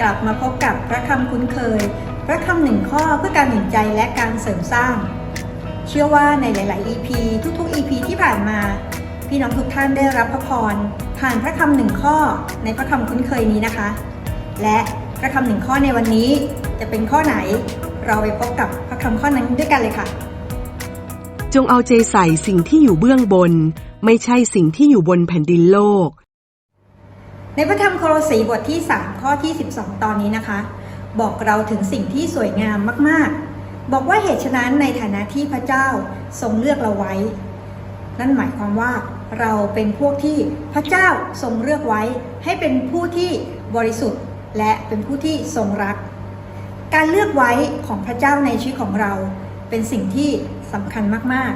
กลับมาพบกับพระคำคุ้นเคย พระคำหนึ่งข้อเพื่อการหนุนใจและการเสริมสร้าง เชื่อว่าในหลาย ๆ EP ทุก ๆ EP ที่ผ่านมา พี่น้องทุกท่านได้รับพระพร ผ่านพระคำหนึ่งข้อในพระคำคุ้นเคยนี้นะคะ และพระคำหนึ่งข้อในวันนี้จะเป็นข้อไหน เราไปพบกับพระคำข้อนั้นด้วยกันเลยค่ะ จงเอาใจใส่สิ่งที่อยู่เบื้องบน ไม่ใช่สิ่งที่อยู่บนแผ่นดินโลก ในพระธรรมโคโลสีบทที่ 3 ข้อที่ 12 ตอนนี้นะคะ บอกเราถึงสิ่งที่สวยงามมาก ๆ บอกว่าเหตุฉะนั้นในฐานะที่พระเจ้าทรงเลือกเราไว้ นั่นหมายความว่าเราเป็นพวกที่พระเจ้าทรงเลือกไว้ ให้เป็นผู้ที่บริสุทธิ์ และเป็นผู้ที่ทรงรัก การเลือกไว้ของพระเจ้าในชีวิตของเรา เป็นสิ่งที่สำคัญมาก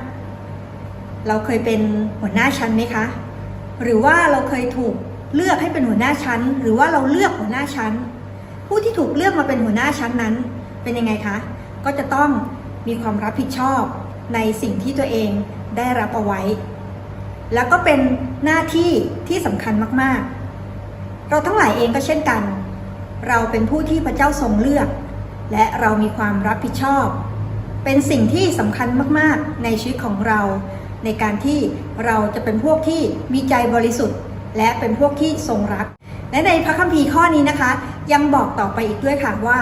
ๆ เราเคยเป็นหัวหน้าชั้นไหมคะ หรือว่าเราเคยถูก เลือกให้เป็นหัวหน้าชั้น หรือว่าเราเลือกหัวหน้าชั้น ผู้ที่ถูกเลือกมาเป็นหัวหน้าชั้นนั้น เป็นยังไงคะ ก็จะต้องมีความรับผิดชอบในสิ่งที่ตัวเองได้รับเอาไว้ แล้วก็เป็นหน้าที่ที่สำคัญมากๆ เราทั้งหลายเองก็เช่นกัน เราเป็นผู้ที่พระเจ้าทรงเลือก และเรามีความรับผิดชอบ เป็นสิ่งที่สำคัญมากๆ ในชีวิตของเรา ในการที่เราจะเป็นพวกที่มีใจบริสุทธิ์ และเป็นพวกที่ทรงรัก และในพระคัมภีร์ข้อนี้นะคะ ยังบอกต่อไปอีกด้วยค่ะว่า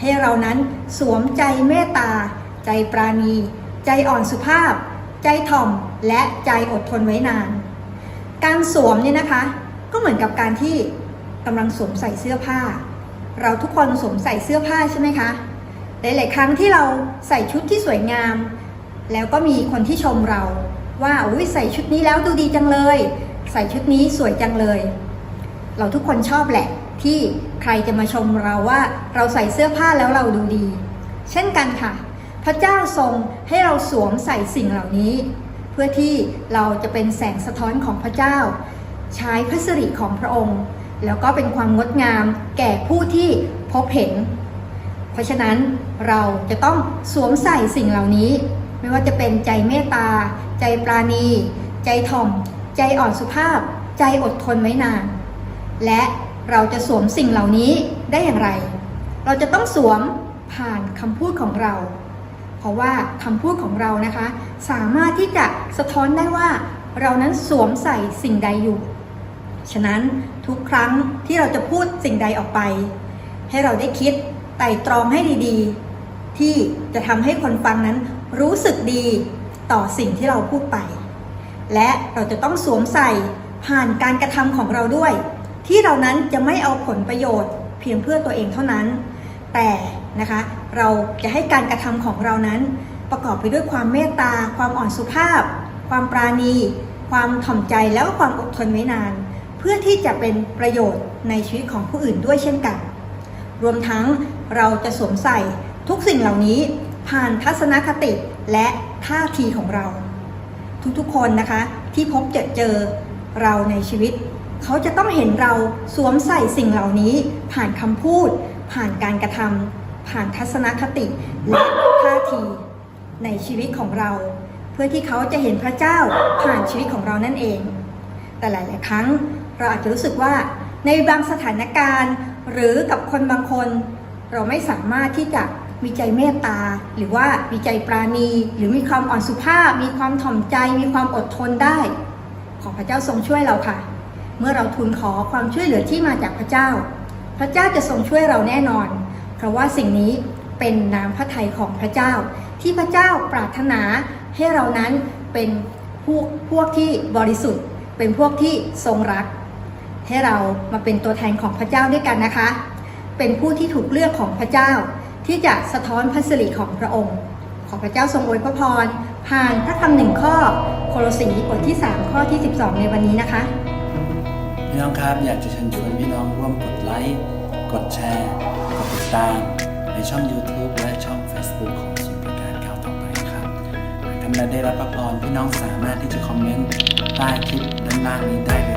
ให้เรานั้นสวมใจเมตตา ใจปราณี ใจอ่อนสุภาพ ใจถ่อมและใจอดทนไว้นาน การสวมเนี่ยนะคะ ก็เหมือนกับการที่กำลังสวมใส่เสื้อผ้า เราทุกคนสวมใส่เสื้อผ้าใช่ไหมคะหลาย ๆ ครั้งที่เราใส่ชุดที่สวยงาม แล้วก็มีคนที่ชมเรา ว่าอุ้ยใส่ชุดนี้แล้วดูดีจังเลย ส่ชุดนี้สวยจังเลย เราทุกคนชอบแหละ ที่ใครจะมาชมเราว่าเราใส่เสื้อผ้าแล้วเราดูดี เช่นกันค่ะ พระเจ้าทรงให้เราสวมใส่สิ่งเหล่านี้ เพื่อที่เราจะเป็นแสงสะท้อนของพระเจ้า ใช้พระสิริของพระองค์ แล้วก็เป็นความงดงามแก่ผู้ที่พบเห็น เพราะฉะนั้นเราจะต้องสวมใส่สิ่งเหล่านี้ ไม่ว่าจะเป็นใจเมตตา ใจปราณี ใจถ่อม ใจอ่อนสุภาพ ใจอดทนไว้นาน และเราจะสวมสิ่งเหล่านี้ได้อย่างไร เราจะต้องสวมผ่านคำพูดของเรา เพราะว่าคำพูดของเรานะคะ สามารถที่จะสะท้อนได้ว่าเรานั้นสวมใส่สิ่งใดอยู่ ฉะนั้นทุกครั้งที่เราจะพูดสิ่งใดออกไป ให้เราได้คิดไต่ตรองให้ดีๆ ที่จะทำให้คนฟังนั้นรู้สึกดีต่อสิ่งที่เราพูดไป และเราจะต้องสวมใส่ผ่านการกระทำของเราด้วย ที่เรานั้นจะไม่เอาผลประโยชน์ เพียงเพื่อตัวเองเท่านั้น แต่นะคะเราจะให้การกระทำของเรานั้น ประกอบไปด้วยความเมตตา ความอ่อนสุภาพ ความปราณี ความถ่อมใจแล้วก็ความอดทนไว้นาน เพื่อที่จะเป็นประโยชน์ในชีวิตของผู้อื่นด้วยเช่นกัน รวมทั้งเราจะสวมใส่ทุกสิ่งเหล่านี้ผ่านทัศนคติและท่าทีของเรา ทุกๆ คนนะคะ ที่พบเจอเจอเราในชีวิต เขาจะต้องเห็นเราสวมใส่สิ่งเหล่านี้ ผ่านคำพูด ผ่านการกระทำผ่านทัศนคติ และท่าทีในชีวิตของเรา เพื่อที่เขาจะเห็นพระเจ้าผ่านชีวิตของเรานั่นเอง แต่หลาย ๆ ครั้งเราอาจจะรู้สึกว่าในบางสถานการณ์ หรือกับคนบางคน เราไม่สามารถที่จะ มีใจเมตตา หรือว่ามีใจปราณี หรือมีความอ่อนสุภาพ มีความถ่อมใจ มีความอดทนได้ ขอพระเจ้าทรงช่วยเราค่ะ เมื่อเราทูลขอความช่วยเหลือที่มาจากพระเจ้า พระเจ้าจะทรงช่วยเราแน่นอน เพราะว่าสิ่งนี้เป็นน้ำพระทัยของพระเจ้า ที่พระเจ้าปรารถนาให้เรานั้นเป็นพวกพวกที่บริสุทธิ์ เป็นพวกที่ทรงรัก ให้เรามาเป็นตัวแทนของพระเจ้าด้วยกันนะคะ เป็นผู้ที่ถูกเลือกของพระเจ้า ที่จะสะท้อนพระสิริของพระองค์ ขอพระเจ้าทรงอวยพระพร ผ่านพระคำหนึ่งข้อโคโลสีบทที่ 3 ข้อที่ 12 ในวันนี้นะคะ พี่น้องครับอยากจะเชิญชวนพี่น้องร่วมกดไลค์ กดแชร์ กดติดตาม ในช่อง YouTube และช่อง Facebook ของสุนประการก้าวต่อไปครับหากท่านใดได้รับพระพรพี่น้องสามารถที่จะคอมเมนต์ใต้คลิปด้านล่างนี้ได้เลย